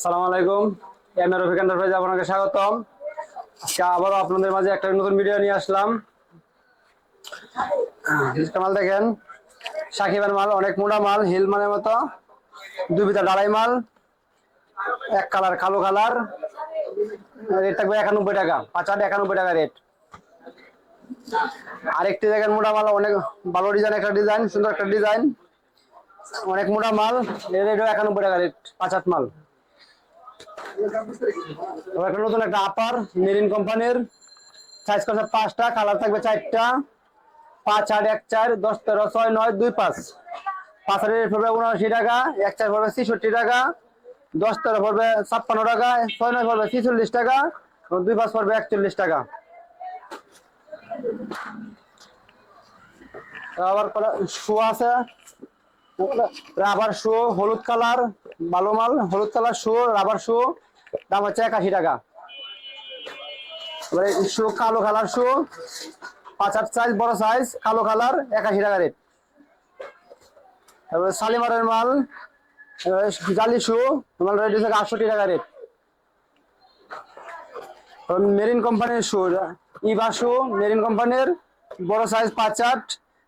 সালাম আলাইকুম। এম এর রফিক এন্টারপ্রাইজ আপনাকে স্বাগতম। আজকে আবারও আপনাদের মাঝে একটা নতুন ভিডিও নিয়ে আসলাম। মাল দেখেন সাকিবের মাল, অনেক মোটা মাল, হিল মানের মতো। দুই বিতা ডালাই মাল, এক কালার কালো কালার। রেট থাকবে একানব্বই টাকা, পাঁচ আট একানব্বই টাকা রেট। আরেকটি দেখেন মোটা মাল, অনেক ভালো ডিজাইন একটা ডিজাইন সুন্দর একটা ডিজাইন অনেক মোটা মাল, এর রেটও একানব্বই টাকা রেট, পাঁচ আট মাল। একটা নতুন একটা আপার মেরিন কোম্পানির সাইজ করছে পাঁচটা কালার থাকবে চারটা। পাঁচ আট, এক চার, দশ তেরো, ছয়, নয়, দুই, পাঁচ। পাঁচ আট পড়বে উনআশি টাকা, এক চার পড়বে ছেষট্টি টাকা, দশ তেরো পড়বে ছাপ্পান্ন টাকা, ছয়, নয় পড়বে ছিচল্লিশ টাকা, এবং দুই, পাঁচ পড়বে একচল্লিশ টাকা। আবার শু আছে। রাবার শু হলুদ কালার ভালো মাল, হলুদ কালার শু রাবার শু দাম হচ্ছে একাশি টাকা। এবারে শু কালো কালার শু পাঁচ আট সাইজ বড় সাইজ কালো কালার, একাশি টাকা রেট তারপরে শালিমারের মাল জালি শু মাল রেট হচ্ছে আটষট্টি টাকা রেট মেরিন কোম্পানির শু ইভা শু মেরিন কোম্পানির বড় সাইজ পাঁচ আট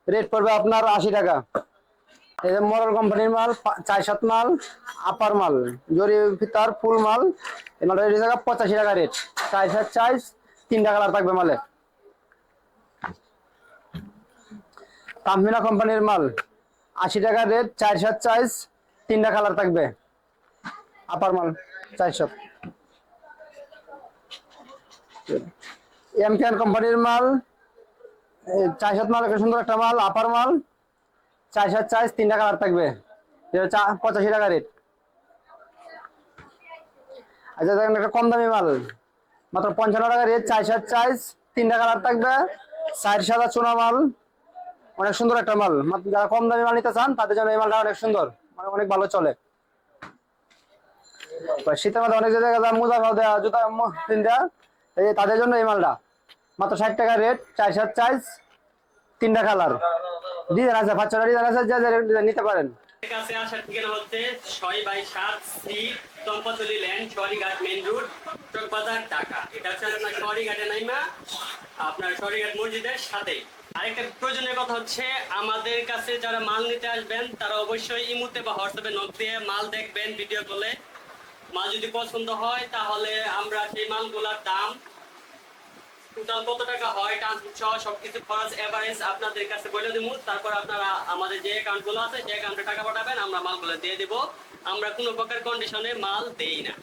রেট পড়বে আপনার আশি টাকা। এই মরল কোম্পানির মাল চার সাত মাল আপার মাল জরি ফিতার ফুল মাল। এই মালটা পঁচাশি টাকা রেট চার সাত চাইজ তিনটা কালার থাকবে মালে। তামমিনা কোম্পানির মাল, আশি টাকা রেট চার সাত চাইজ তিনটা কালার থাকবে। আপার মাল চারশো এম কেন কোম্পানির মাল চার সাত মাল সুন্দর একটা মাল আপার মাল। চার সাত চাইজ তিনটা কালার থাকবে। পঁচাশি টাকা রেট আচ্ছা দেখেন একটা কম দামি মাল। মাত্র পঞ্চান্ন টাকা রেট চার সাত চাইজ তিনটা কালার থাকবে। চার সাদা চুনা মাল, অনেক সুন্দর একটা মাল। যারা কম দামি মাল নিতে চান, তাদের জন্য এই মালটা অনেক সুন্দর। মানে অনেক ভালো চলে। শীতের মধ্যে অনেক জায়গায় মোজা খাওয়া দেওয়া জুতা তিনটা, এই তাদের জন্য এই মালটা। মাত্র ষাট টাকা রেট চার সাত চাইজ তিনটা কালার। ডিজাইন আছে, পাঁচ ছটা ডিজাইন আছে, যা যা নিতে পারেন। কাছে আসার হচ্ছে ছয় বাই সাত sea land Shahrighat main road Dhaka. এটা হচ্ছে আপনার শহরীঘাটে নাইমা, আপনার শহরীঘাট মসজিদের আরেকটা প্রয়োজনীয় কথা হচ্ছে, আমাদের কাছে যারা মাল নিতে আসবেন, তারা অবশ্যই ইমুতে বা হোয়াটসঅ্যাপে নক দিয়ে মাল দেখবেন ভিডিও কলে মাল যদি পছন্দ হয়, তাহলে আমরা সেই মালগুলোর দাম টোটাল কত টাকা হয় ট্রান্সপোর্ট সহ সবকিছু খরচ এভারেজ আপনাদের কাছে বলে দেবো। তারপর আপনারা আমাদের যে অ্যাকাউন্টগুলো আছে সেই অ্যাকাউন্টে টাকা পাঠাবেন, আমরা মালগুলো দিয়ে দিব। আমরা কোনো প্রকার কন্ডিশনে মাল দেই না।